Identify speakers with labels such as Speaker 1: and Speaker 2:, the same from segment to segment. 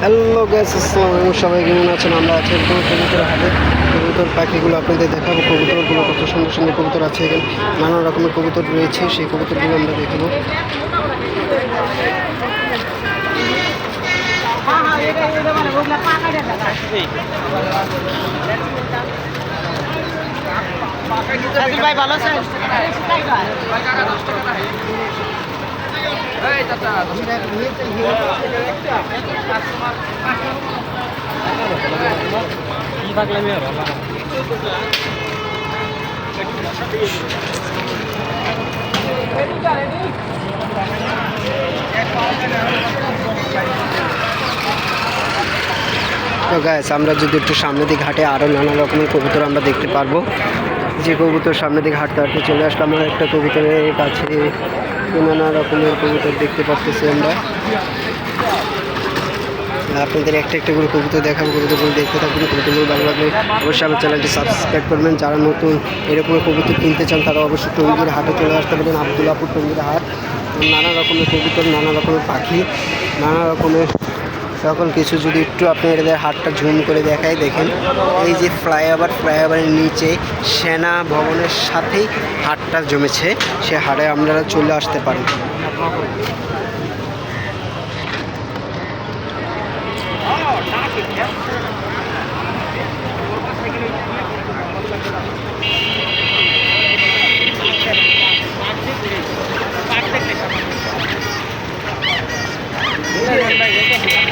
Speaker 1: Hello gas আসসালাম সবাই কেমন আছেন? আমরা আছি একদম কবুতর হাটে। কবুতর পাখিগুলো আপনাদের দেখাবো। কবুতরগুলো কত সুন্দর সুন্দর কবুতর আছে এখানে। নানা রকমের কবুতর রয়েছে। সেই কবুতরগুলো আমরা দেখাবো।
Speaker 2: ভাই, ভালো আছেন?
Speaker 1: আমরা যদি একটু সামনে দিকে হাঁটে আরও নানা রকমের কবুতর আমরা দেখতে পারব। যে কবুতর সামনে দিকে হাঁটতে হাঁটতে চলে আসলাম আমরা একটা কবুতরের কাছে নানা রকমের কবুতর দেখতে পাচ্ছি আমরা। আপনাদের একটা একটা করে কবুতর দেখাবো, কবুতরগুলো দেখতে থাকবেন কবুতরগুলো ভালো লাগলে অবশ্যই আমার চ্যানেলটি সাবস্ক্রাইব করবেন। যারা নতুন এরকম কবিতা কিনতে চান, তারা অবশ্যই টঙ্গির হাটে চলে আসতে পারেন আবদুল্লাপুর টঙ্গির হাট। নানা রকমের কবুতর, নানা রকমের পাখি, নানা রকমের সকল কিছু যদি একটু আপনি আপনাদের হাটটা ঝুম করে দেখায় দেখেন। এই যে ফ্লাইওভার, ফ্লাইওভারের নিচে সেনা ভবনের সাথেই হাটটা জমেছে। সে হাটে আপনারা চলে আসতে পারেন।
Speaker 2: এই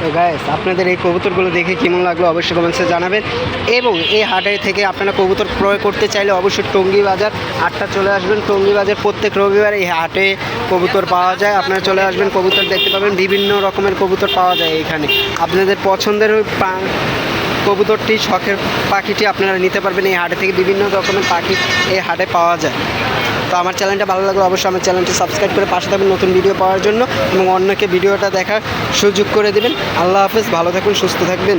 Speaker 1: তো গাইস আপনাদের এই কবুতরগুলো দেখে কেমন লাগল অবশ্যই কমেন্টসে জানাবেন। এবং এই হাটে থেকে আপনারা কবুতর ক্রয় করতে চাইলে অবশ্যই টঙ্গি বাজার হাটটা চলে আসবেন। টঙ্গি বাজার প্রত্যেক রবিবার এই হাটে কবুতর পাওয়া যায়। আপনারা চলে আসবেন, কবুতর দেখতে পাবেন। বিভিন্ন রকমের কবুতর পাওয়া যায় এখানে। আপনাদের পছন্দের কবুতরটি, শখের পাখিটি আপনারা নিতে পারবেন এই হাটে থেকে। বিভিন্ন রকমের পাখি এই হাটে পাওয়া যায়। তো আমার চ্যানেলটা ভালো লাগলে অবশ্যই আমার চ্যানেলটি সাবস্ক্রাইব করে পাশে থাকবেন নতুন ভিডিও পাওয়ার জন্য এবং অন্যকে ভিডিওটা দেখার সুযোগ করে দেবেন। আল্লাহ হাফেজ, ভালো থাকুন, সুস্থ থাকবেন।